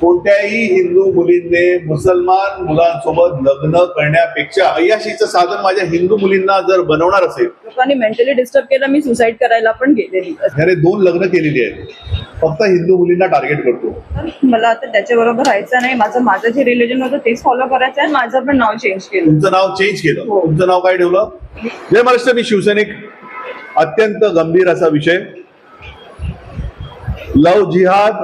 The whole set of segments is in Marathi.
कोणत्याही हिंदू मुलींनी मुसलमान मुलांसोबत लग्न करण्यापेक्षा अय्याशीचं साधन माझ्या हिंदू मुलींना जर बनवणार असेल. लोकांनी मेंटली डिस्टर्ब केलं मी सुसाईड करायला पण गेलेली. ह्याने दोन लग्न केलेली आहेत. फक्त हिंदू मुलींना टार्गेट करतो. मला आता त्याच्याबरोबर राहायचं नाही. माझं माझं जे रिलिजन होतं तेच फॉलो करायचं आहे. माझं पण नाव चेंज केलं. तुमचं नाव चेंज केलं. हो. तुमचं नाव काय ठेवलं? जय महाराष्ट्र मी शिवसैनिक. अत्यंत गंभीर असा विषय. लव जिहाद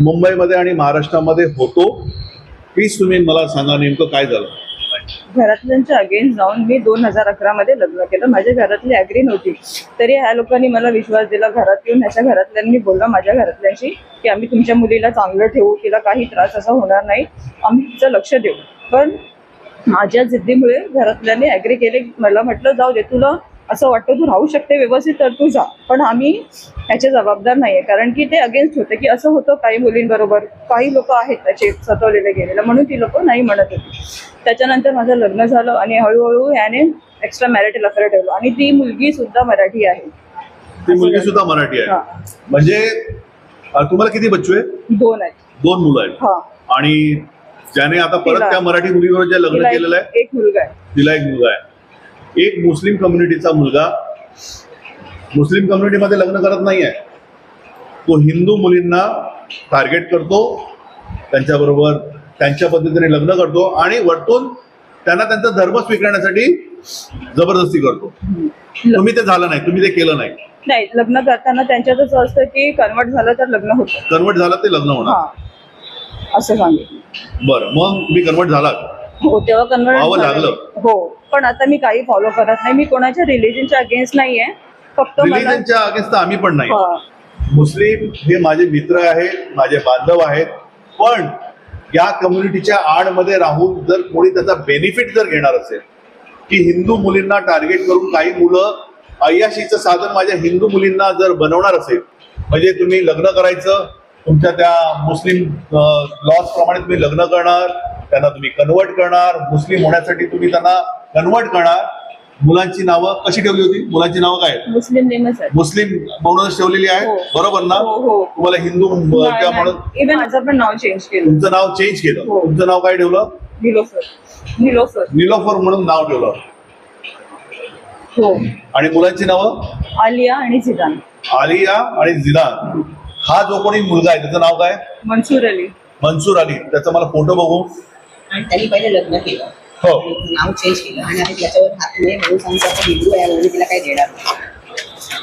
मुंबईमध्ये आणि महाराष्ट्रामध्ये होतो. प्लीज तुम्ही मला सांगा नेमकं काय झालं? घरातल्यांच्या अगेन्स्ट जाऊन मी दोन हजार अकरा मध्ये लग्न केलं. माझ्या घरातली अग्री नव्हती. तरी ह्या लोकांनी मला विश्वास दिला घरात येऊन ह्याच्या घरातल्यांनी बोलला माझ्या घरातल्यांशी की आम्ही तुमच्या मुलीला चांगलं ठेवू तिला काही त्रास असा होणार नाही. आम्ही तिचं लक्ष देऊ. पण माझ्या जिद्दीमुळे घरातल्यांनी अग्री केले. मला म्हटलं जाऊ दे तुला असं वाटतं तू राहू शकते व्यवस्थित तर तू जा. पण आम्ही ह्याचे जबाबदार नाहीये. कारण की ते अगेन्स्ट होते की असं होतं काही मुलींबरोबर. काही लोक आहेत त्याचे सतवलेले गेलेले. म्हणून ती लोक नाही म्हणत होती. त्याच्यानंतर माझं लग्न झालं आणि हळूहळू याने एक्स्ट्रा मॅरिटल अफेअर ठेवलं. आणि ती मुलगी सुद्धा मराठी आहे. ती मुलगी सुद्धा मराठी हा. आहे म्हणजे तुम्हाला किती बच्चू आहे दोन आहेत. दोन मुलं आहेत. हा. आणि ज्याने आता परत त्या मराठी मुलीवर जे लग्न केलेलं आहे एक मुलगा आहे. तिला एक मुलगा आहे. एक मुस्लिम कम्युनिटीचा मुलगा मुस्लिम कम्युनिटीमध्ये लग्न करत नाहीये. तो हिंदू मुलींना टार्गेट करतो त्यांच्याबरोबर त्यांच्या पद्धतीने लग्न करतो आणि वरतून त्यांना त्यांचा धर्म स्वीकारण्यासाठी जबरदस्ती करतो. तुम्ही ते झालं नाही तुम्ही ते केलं नाही. नाही लग्न करताना त्यांच्यात असं असतं की कन्वर्ट झालं तर लग्न होतं. कन्वर्ट झालं ते लग्न होणार. असं सांगितलं. बरं मग तुम्ही कन्वर्ट झालात हो तेव्हा कन्वर्ट लागलं. हो पण आता मी काही फॉलो करत नाही. मी कोणाच्या रिलिजनच्या अगेन्स्ट नाहीये. फक्त रिलिजनच्या अगेन्स्ट आम्ही पण नाही. मुस्लिम हे माझे मित्र आहेत माझे बांधव आहेत. पण या कम्युनिटीच्या आडमध्ये राहून जर कोणी त्याचा बेनिफिट जर घेणार असेल की हिंदू मुलींना टार्गेट करून काही मुलं अय्याशीचं साधन माझ्या हिंदू मुलींना जर बनवणार असेल म्हणजे तुम्ही लग्न करायचं तुमच्या त्या मुस्लिम लॉज प्रमाणे तुम्ही लग्न करणार त्यांना तुम्ही कन्वर्ट करणार मुस्लिम होण्यासाठी तुम्ही त्यांना कन्वर्ट करणार. मुलांची नावं कशी ठेवली होती? मुलांची नावं काय आहेत? मुस्लिम नेमच आहे मुस्लिम म्हणूनच ठेवलेली आहे हो. बरोबर ना? हो, हो. तुम्हाला हिंदू त्या म्हणून इव्हन माझं पण नाव चेंज केलं. तुमचं नाव चेंज केलं. हो. तुमचं नाव काय ठेवलं? निलोफर निलोफर निलोफर म्हणून नाव ठेवलं. हो. आणि मुलांची नावं? आलिया आणि झिदान आलिया आणि जिदान. हा जो कोणी मुलगा आहे त्याचं नाव काय? मनसूर अली. मनसूर अली. त्याचा मला फोटो बघू. आणि त्यांनी पहिले लग्न केलं. हो. नाव चेंज केलं. आणि आता त्याच्यावर हात नाही म्हणून सांगतो आपण हिंदू आहे म्हणून तिला काही देणार नाही.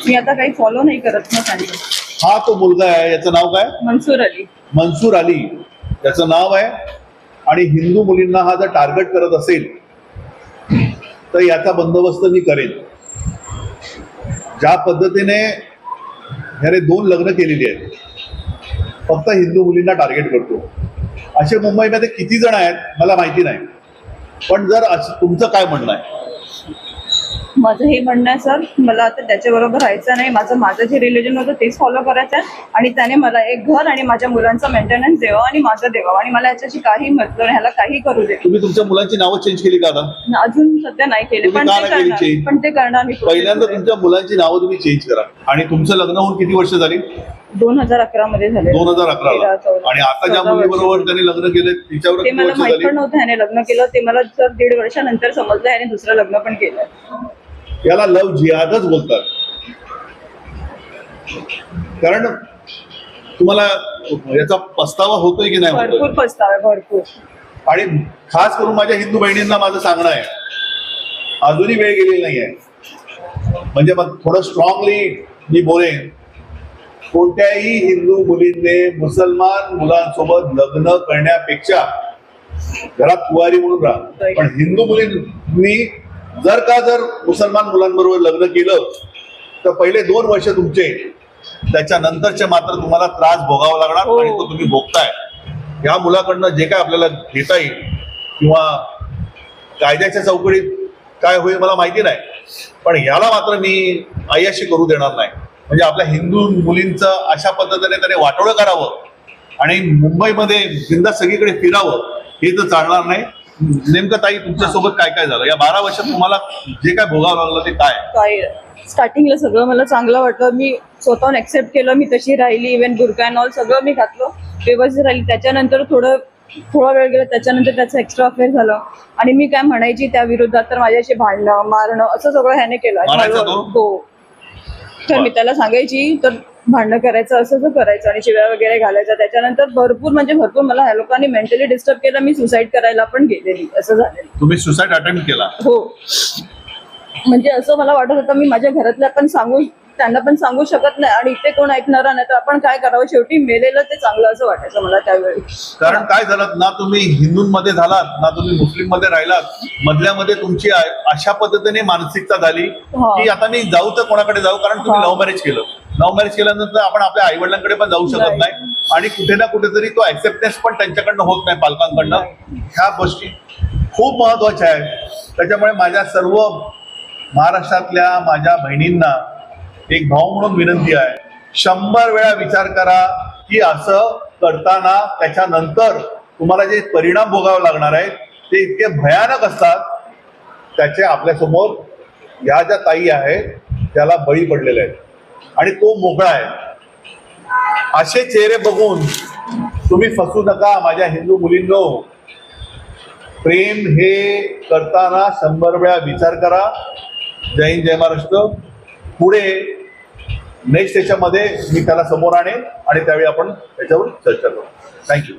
मी आता काही फॉलो नाही करत ना सांगितलं हा तो मुलगा आहे याचं नाव काय? मनसूर अली. मनसूर अली. त्याचं नाव आहे. आणि हिंदू मुलींना हा जर टार्गेट करत असेल तर याचा बंदोबस्त मी करेन. ज्या पद्धतीने ह्याने दोन लग्न केलेली आहेत. फक्त हिंदू मुलींना टार्गेट करतो. असे मुंबईमध्ये किती जण आहेत मला माहिती नाही. पण जर तुमचं काय म्हणणं आहे? माझं हे म्हणणं आहे सर मला आता त्याच्याबरोबर राहायचं नाही. माझं माझं जे रिलिजन होतं तेच फॉलो करायचं आहे. आणि त्याने मला एक घर आणि माझ्या मुलांचा मेंटेनन्स द्यावा आणि माझं द्यावं. आणि मला याच्याशी काही मतलब नाही, ह्याला काही करू दे तुम्ही तुमच्या मुलांची नावं चेंज केली का आता? अजून सध्या नाही केले पण ते करणार? पण ते करणार मी पहिल्यांदा तुमच्या मुलांची नावं तुम्ही चेंज करा. आणि तुमचं लग्न होऊन किती वर्ष झाली? दोन हजार अकरा मध्ये झाले. दोन हजार चौदा, आणि आता ज्या मुलीबरोबर. त्यांनी लग्न केलं तिच्यावर ते मला माहीत पण नव्हतं ह्याने लग्न केलं. ते मला सर दीड वर्षानंतर समजलं ह्याने दुसरं लग्न पण केलं. याला लव जिहादच बोलतात. कारण तुम्हाला याचा पस्तावा होतोय की नाही भरपूर पस्ताव भरपूर. आणि खास करून माझ्या हिंदू बहिणींना माझं सांगणं आहे. अजूनही वेळ गेलेली नाही आहे म्हणजे मग थोडं स्ट्रॉंगली मी बोलेन. कोणत्याही हिंदू मुलींनी मुसलमान मुलांसोबत लग्न करण्यापेक्षा घरात कुवारी म्हणून राहा. पण हिंदू मुलींनी जर का जर मुसलमान मुलांबरोबर लग्न केलं तर पहिले दोन वर्ष तुमचे त्याच्यानंतरचे मात्र तुम्हाला त्रास भोगावा लागणार हो. आणि तो तुम्ही भोगताय. या मुलाकडनं जे काय आपल्याला घेता येईल किंवा कायद्याच्या चौकडीत काय होईल मला माहिती नाही. पण याला मात्र मी अय्याशी करू देणार नाही. म्हणजे आपल्या हिंदू मुलींचं अशा पद्धतीने त्याने वाटोळं करावं आणि मुंबईमध्ये जिंदा सगळीकडे फिरावं हे तर चालणार नाही. नेमकं ताई तुमच्यासोबत काय काय झालं? या बारा वर्षात तुम्हाला जे काय भोगावं लागलं ते काय? काय स्टार्टिंगला सगळं मला चांगलं वाटलं. मी स्वतःहून ऍक्सेप्ट केलं मी तशी राहिली. इव्हन बुरका अँड ऑल सगळं मी घातलं. व्यवस्थित राहिली. त्याच्यानंतर थोडं थोडा वेळ गेला त्याच्यानंतर त्याचं एक्स्ट्रा अफेअर झालं. आणि मी काय म्हणायची त्या विरोधात तर माझ्याशी भांडणं मारणं असं सगळं ह्याने केलं? हो. तर मी त्याला सांगायची तर भांडणं करायचं असं असं करायचं आणि शिव्या वगैरे घालायचं त्याच्यानंतर भरपूर म्हणजे भरपूर मला ह्या लोकांनी मेंटली डिस्टर्ब केलं. मी सुसाईड करायला पण गेलेली. असं झालेलं. तुम्ही सुसाईड अटेम्प्ट केला. हो. म्हणजे असं मला वाटत होतं मी माझ्या घरातल्या पण सांगू त्यांना पण सांगू शकत नाही आणि इथे कोण ऐकणार नाही तर आपण काय करावं शेवटी मेलेलं ते चांगलं असं वाटायचं मला त्यावेळी कारण काय झालं ना तुम्ही हिंदूंमध्ये झालात ना तुम्ही मुस्लिममध्ये राहिलात मधल्यामध्ये तुमची अशा पद्धतीने मानसिकता झाली हा. की आता मी जाऊ तर कोणाकडे जाऊ कारण तुम्ही हा. लव्ह मॅरेज केलं लव्ह मॅरेज केल्यानंतर आपण आपल्या आई वडिलांकडे पण जाऊ शकत नाही. आणि कुठे ना कुठेतरी तो ऍक्सेप्टन्स पण त्यांच्याकडनं होत नाही पालकांकडनं. ह्या गोष्टी खूप महत्त्वाच्या आहेत त्याच्यामुळे माझ्या सर्व महाराष्ट्रातल्या माझ्या बहिणींना एक भाऊ म्हणून विनंती आहे. शंभर वेळा विचार करा की असं करताना त्याच्यानंतर तुम्हाला जे परिणाम भोगावे लागणार आहेत ते इतके भयानक असतात. त्याचे आपल्यासमोर ह्या ज्या ताई आहेत त्याला बळी पडलेले आहेत. आणि तो मोकळा आहे. असे चेहरे बघून तुम्ही फसू नका माझ्या हिंदू मुलींनो. प्रेम हे करताना शंभर वेळा विचार करा. जय हिंद जय महाराष्ट्र. पुढे नेक्स्ट त्याच्यामध्ये मी त्याला समोर आणेन आणि त्यावेळी आपण त्याच्यावर चर्चा करू. थँक्यू